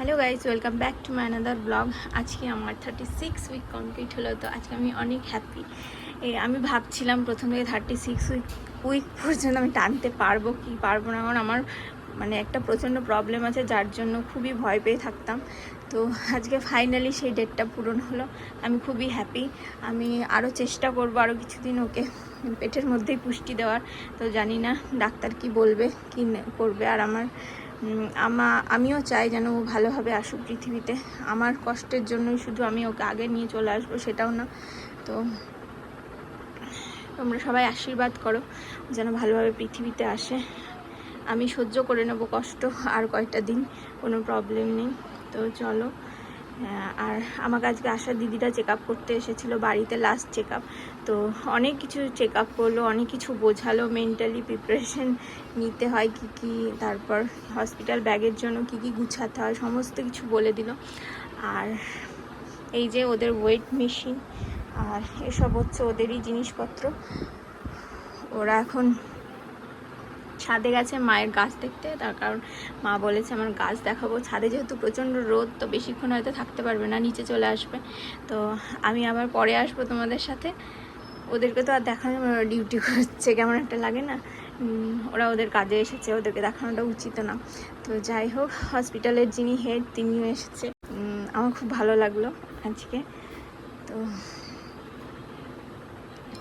Hello guys welcome back to my another blog আজকে আমার thirty six week complete হলো, তো আজকে আমি অনেক হ্যাপি আমি ভাবছিলাম প্রথম থেকে থার্টি সিক্স উইক উইক পর্যন্ত আমি টানতে পারব কি পারব না, কারণ আমার মানে একটা প্রচণ্ড প্রবলেম আছে, যার জন্য খুবই ভয় পেয়ে থাকতাম। তো আজকে ফাইনালি সেই ডেটটা পূরণ হলো, আমি খুবই হ্যাপি আমি আরও চেষ্টা করব আরও কিছুদিন ওকে পেটের মধ্যেই পুষ্টি দেওয়ার, তো জানি না ডাক্তার কি বলবে, কি করবে আর আমার আমা, আমিও চাই যেন ও ভালোভাবে আসুক পৃথিবীতে। আমার কষ্টের জন্যই শুধু আমি ওকে আগে নিয়ে চলে আসব, সেটাও না। তো তোমরা সবাই আশীর্বাদ করো, যেন ভালোভাবে পৃথিবীতে আসে। আমি সহ্য করে নেব কষ্ট, আর কয়েকটা দিন কোনো প্রবলেম নেই। তো চলো আর আমাকে আজকে আশা দিদিরা চেক আপ করতে এসেছিল, বাড়িতে লাস্ট চেক আপ তো অনেক কিছু চেক আপ করল, অনেক কিছু বোঝালো মেন্টালি প্রিপারেশন নিতে হয় কি কি, তারপর হসপিটাল ব্যাগের জন্য কি কি গুছাতে হয়, সমস্ত কিছু বলে দিল। আর এই যে ওদের ওয়েট মেশিন আর এসব হচ্ছে ওদেরই জিনিসপত্র। ওরা এখন ছাদে গেছে, মায়ের গাছ দেখতে। তার কারণ মা বলেছে, আমার গাছ দেখাবো। ছাদে যেহেতু প্রচণ্ড রোদ, তো বেশিক্ষণ হয়তো থাকতে পারবে না, নিচে চলে আসবে। তো আমি আবার পরে আসব তোমাদের সাথে। ওদেরকে তো আর দেখানো ডিউটি করছে, কেমন একটা লাগে না? ওরা ওদের কাজে এসেছে, ওদেরকে দেখানোটা উচিত না। তো যাই হোক, হসপিটালের যিনি হেড, তিনিও এসেছে। আমার খুব ভালো লাগল আজকে। তো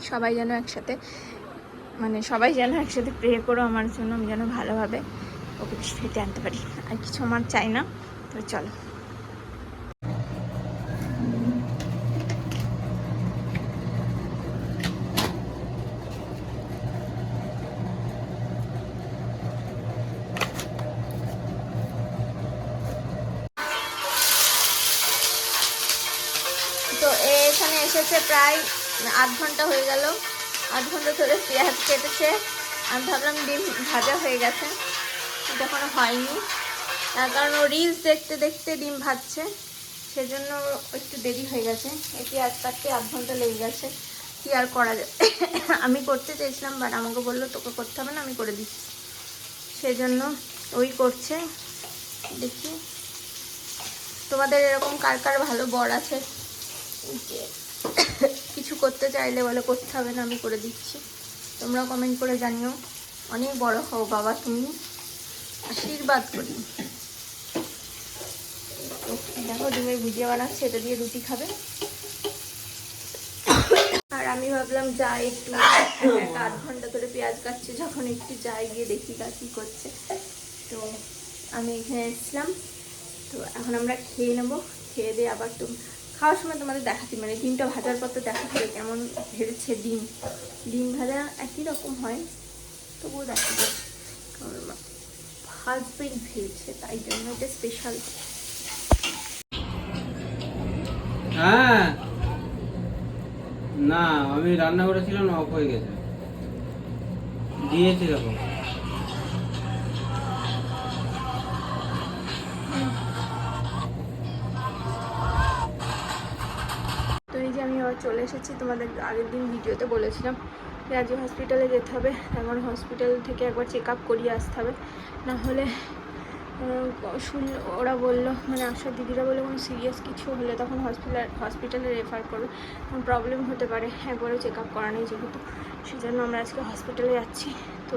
সবাই যেন একসাথে মানে সবাই যেন একসাথে প্রে করো আমার জন্য, আমি যেন ভালোভাবে ওকে পৃথিবীতে আনতে পারি। আর কিছু আমার চাই না তো চলো। তো এখানে এসেছে প্রায় আধ ঘণ্টা হয়ে গেল। আধ ঘণ্টা ধরে পেঁয়াজ কেটেছে। আমি ভাবলাম ডিম ভাজা হয়ে গেছে। কিন্তু এখনও হয়নি। তার কারণ ও রিলস দেখতে দেখতে ডিম ভাজছে। সেজন্য একটু দেরি হয়ে গেছে। এই পেঁয়াজ কাটতে আধ ঘণ্টা লেগে গেছে। কি আর করা যায়? আমি করতে চেয়েছিলাম বাট আমাকে বলল, তোকে করতে হবে না, আমি করে দিচ্ছি। সেজন্য ওই করছে। দেখি। তোমাদের এরকম কার কার ভালো বর আছে? কিছু করতে চাইলে বলে, করতে হবে না, আমি করে দিচ্ছি। তোমরা কমেন্ট করে জানিও। অনেক বড় হও বাবা তুমি। আশীর্বাদ করি। দেখো ডিমের ভুজিয়া বানাচ্ছে, এটা দিয়ে রুটি খাবে। আর আমি ভাবলাম, যাই একটু, এক আধ ঘণ্টা ধরে পেঁয়াজ কাটছে, যখন একটু যাই গিয়ে দেখি কী করছে। তো আমি এখানে এসেছিলাম। তো এখন আমরা খেয়ে নেব, খেয়ে দিয়ে আবার তো খাওয়ার সময় তোমাদের দেখাচ্ছি মানে ডিমটা ভাজার পর তো দেখা যাবে কেমন ভেজেছে ডিম। ডিম ভাজা একই রকম হয়, তবুও দেখা যায় কারণ হাজবেন্ড ভেজেছে, তাই জন্য এটা স্পেশাল হ্যাঁ। না, আমি রান্না করেছিলাম অফ হয়ে গেছে। দিয়েছি দেখো আবার চলে এসেছি তোমাদের আগের দিন ভিডিওতে বলেছিলাম যে আজকে হসপিটালে যেতে হবে। এখন হসপিটাল থেকে একবার চেক আপ করিয়ে আসতে হবে। না হলে শুন, ওরা বলল মানে আশা দিদিরা বলল কোনো সিরিয়াস কিছু হলে তখন হসপিটাল হসপিটালে রেফার করবে। তখন প্রবলেম হতে পারে। একবারও চেক আপ করা নেই যেহেতু। সেজন্য আমরা আজকে হসপিটালে যাচ্ছি। তো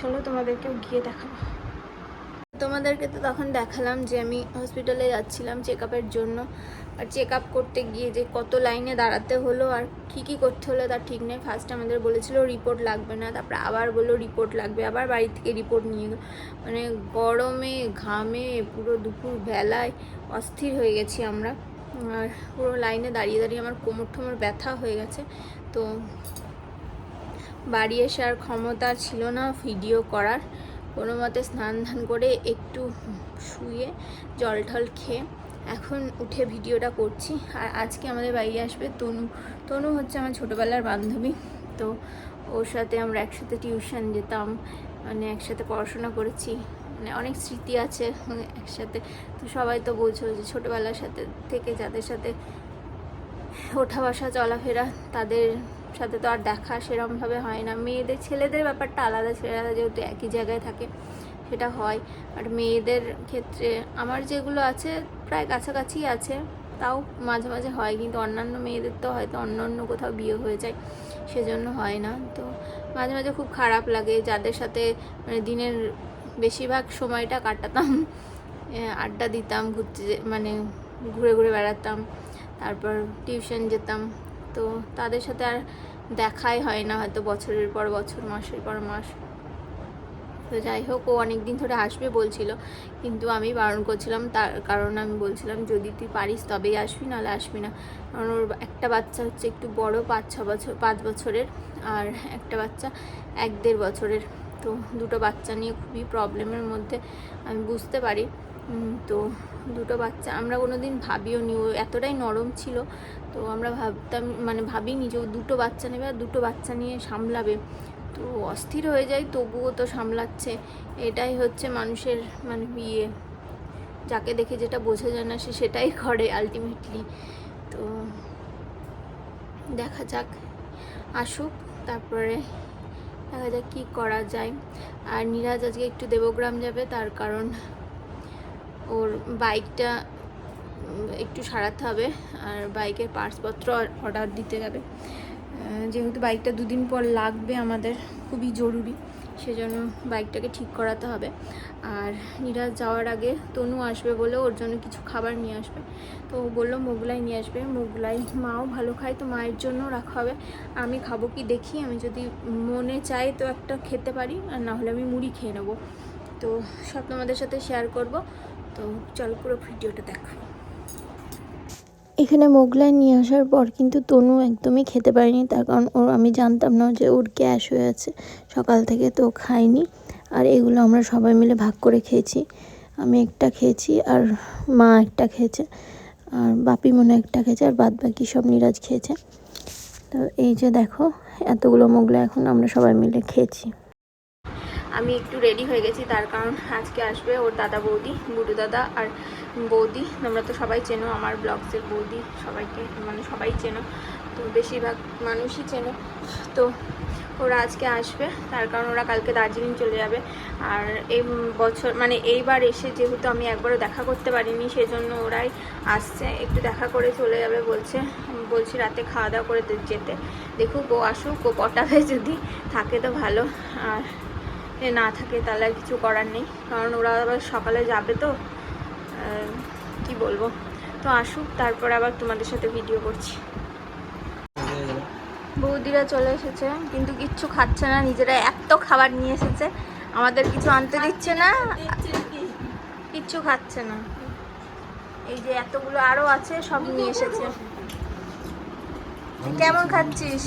চলো তোমাদেরকেও গিয়ে দেখাবো। তোমাদেরকে তো তখন দেখালাম যে আমি হসপিটালে যাচ্ছিলাম চেক আপের জন্য। আর চেক আপ করতে গিয়ে যে কত লাইনে দাঁড়াতে হলো আর কী কী করতে হলো তার ঠিক নেই। ফার্স্ট আমাদের বলেছিল রিপোর্ট লাগবে না, তারপরে আবার বলল রিপোর্ট লাগবে, আবার বাড়ি থেকে রিপোর্ট নিয়ে এলো মানে গরমে, ঘামে, পুরো দুপুর বেলায় অস্থির হয়ে গেছি আমরা। আর পুরো লাইনে দাঁড়িয়ে দাঁড়িয়ে আমার কোমর ঠোমর ব্যথা হয়ে গেছে। তো বাড়ি এসে আর ক্ষমতা ছিল না ভিডিও করার। কোনো মতে স্নান ধান করে একটু শুয়ে জল টল খেয়ে এখন উঠে ভিডিওটা করছি। আর আজকে আমাদের বাড়ি আসবে তনু। তনু হচ্ছে আমার ছোটোবেলার বান্ধবী। তো ওর সাথে আমরা একসাথে টিউশন যেতাম মানে একসাথে পড়াশোনা করেছি মানে অনেক স্মৃতি আছে একসাথে। তো সবাই তো বোঝো যে ছোটোবেলার সাথে থেকে যাদের সাথে ওঠা বসা চলাফেরা তাদের সাথে তো আর দেখা সেরমভাবে হয় না। মেয়েদের, ছেলেদের ব্যাপারটা আলাদা, ছেলেরা যেহেতু একই জায়গায় থাকে, সেটা হয়। আর মেয়েদের ক্ষেত্রে আমার যেগুলো আছে প্রায় কাছাকাছি আছে, তাও মাঝে মাঝে হয়। কিন্তু অন্যান্য মেয়েদের তো হয়তো অন্য অন্য কোথাও বিয়ে হয়ে যায়, সেজন্য হয় না। তো মাঝে মাঝে খুব খারাপ লাগে যাদের সাথে মানে দিনের বেশিরভাগ সময়টা কাটাতাম আড্ডা দিতাম, ঘুরতে মানে ঘুরে ঘুরে বেড়াতাম। তারপর টিউশন যেতাম। তো তাদের সাথে আর দেখাই হয় না হয়তো বছরের পর বছর, মাসের পর মাস। তো যাই হোক, ও অনেক দিন ধরে আসবে বলছিল। কিন্তু আমি বারণ করছিলাম, তার কারণ আমি বলছিলাম, যদি তুই পারিস তবেই আসবি, নাহলে আসবি না। কারণ ওর একটা বাচ্চা হচ্ছে একটু বড়, পাঁচ, ছ বছর, পাঁচ বছরের, আর একটা বাচ্চা এক দেড় বছরের। তো দুটো বাচ্চা নিয়ে খুবই প্রবলেমের মধ্যে, আমি বুঝতে পারি। তো দুটো বাচ্চা। আমরা কোনো দিন ভাবিও নি এতটাই নরম ছিল, তো আমরা ভাবতাম মানে ভাবিনি যে ও দুটো বাচ্চা নেবে আর দুটো বাচ্চা নিয়ে সামলাবে। তো অস্থির হয়ে যায় তবুও তো সামলাচ্ছে। এটাই হচ্ছে মানুষের মানে বিয়ে যাকে দেখে যেটা বোঝা যায় না, সে সেটাই করে আলটিমেটলি তো দেখা যাক, আসুক, তারপরে দেখা যাক কী করা যায়। আর নিরাজ আজকে একটু দেবগ্রাম যাবে, তার কারণ ওর বাইকটা একটু সারাতে হবে আর বাইকের পার্টসপত্র অর্ডার দিতে যাবে। যেহেতু বাইকটা দুদিন পর লাগবে আমাদের, খুবই জরুরি, সেজন্য বাইকটাকে ঠিক করাতে হবে। আর নিরাজ যাওয়ার আগে তনু আসবে বলে ওর জন্য কিছু খাবার নিয়ে আসবে। তো ও বলল, মোগলাই নিয়ে আসবে। মোগলাই মাও ভালো খায়, তো মায়ের জন্য রাখা হবে। আমি খাব কি দেখি, আমি যদি মনে চাই তো একটা খেতে পারি, আর না হলে আমি মুড়ি খেয়ে নেব। তো সব তোমাদের সাথে শেয়ার করব। তো চল পুরো ভিডিওটা দেখো। এখানে মোগলাই নিয়ে আসার পর কিন্তু তনু একদমই খেতে পারেনি, তার কারণ ওর আমি জানতাম না যে ওর গ্যাস হয়ে আছে, সকাল থেকে তো ও খায়নি। আর এগুলো আমরা সবাই মিলে ভাগ করে খেয়েছি। আমি একটা খেয়েছি আর মা একটা খেয়েছে, আর বাপি মনে একটা খেয়েছে, আর বাদ বাকি সব নিরাজ খেয়েছে। তো এই যে দেখো, এতগুলো মোগলাই এখন আমরা সবাই মিলে খেয়েছি। আমি একটু রেডি হয়ে গেছি, তার কারণ আজকে আসবে ওর দাদা বৌদি বুড়ো দাদা আর বৌদি। তোমরা তো সবাই চেনো আমার ব্লগসের বৌদি, সবাইকে মানে সবাই চেনো, তো বেশিরভাগ মানুষই চেনো। তো ওরা আজকে আসবে, তার কারণ ওরা কালকে দার্জিলিং চলে যাবে। আর এই বছর মানে এইবার এসে যেহেতু আমি একবারও দেখা করতে পারিনি, সেজন্য ওরাই আসছে, একটু দেখা করে চলে যাবে বলছে, বলছি রাতে খাওয়া দাওয়া করে যেতে। দেখুক ও আসুক, ও পটাবে যদি, থাকে তো ভালো। আর না থাকে, তাহলে আর কিছু করার নেই। কারণ ওরা আবার সকালে যাবে তো কি বলব? তো আসুক, তারপর আবার তোমাদের সাথে ভিডিও করছি। বৌদিরা চলে এসেছে, কিন্তু কিচ্ছু খাচ্ছে না, নিজেরা এত খাবার নিয়ে এসেছে। আমাদের কিছু আনতে দিচ্ছে না, কিচ্ছু খাচ্ছে না। এই যে এতগুলো আরও আছে, সব নিয়ে এসেছে। কেমন খাচ্ছিস?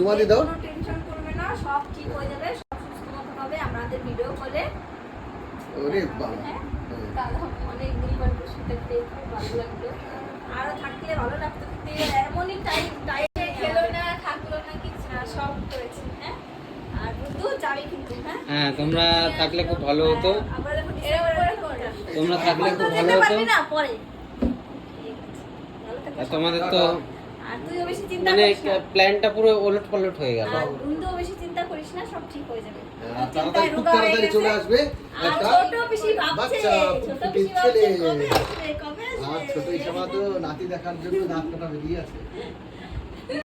তোমাদের দাও। ওরে বাবা। আরও থাকলে ভালো লাগতো এমনই টাইম টাইমে খেলো না থাকল না কিছু না সব করেছে হ্যাঁ। আর বুদ্ধু যাবে কিন্তু হ্যাঁ। হ্যাঁ তোমরা থাকলে খুব ভালো হতো। করবে। তোমরা থাকলে খুব ভালো হতো। না পরে। ভালো। তোমাদের তো তুইও বেশি চিন্তা মানে প্ল্যানটা পুরো ওলট পালট হয়ে গেল। বন্ধুও বেশি চিন্তা করিস না সব ঠিক হয়ে যাবে। হ্যাঁ, তাড়াতাড়ি খুব তাড়াতাড়ি চলে আসবে। একটা ছোট পিসি ভাবছে ছোট পিসি ভাবছে কবে আসবে আর ছোট ইসামা তো নাতি দেখার জন্য দাঁত কাটা বেরিয়ে আছে।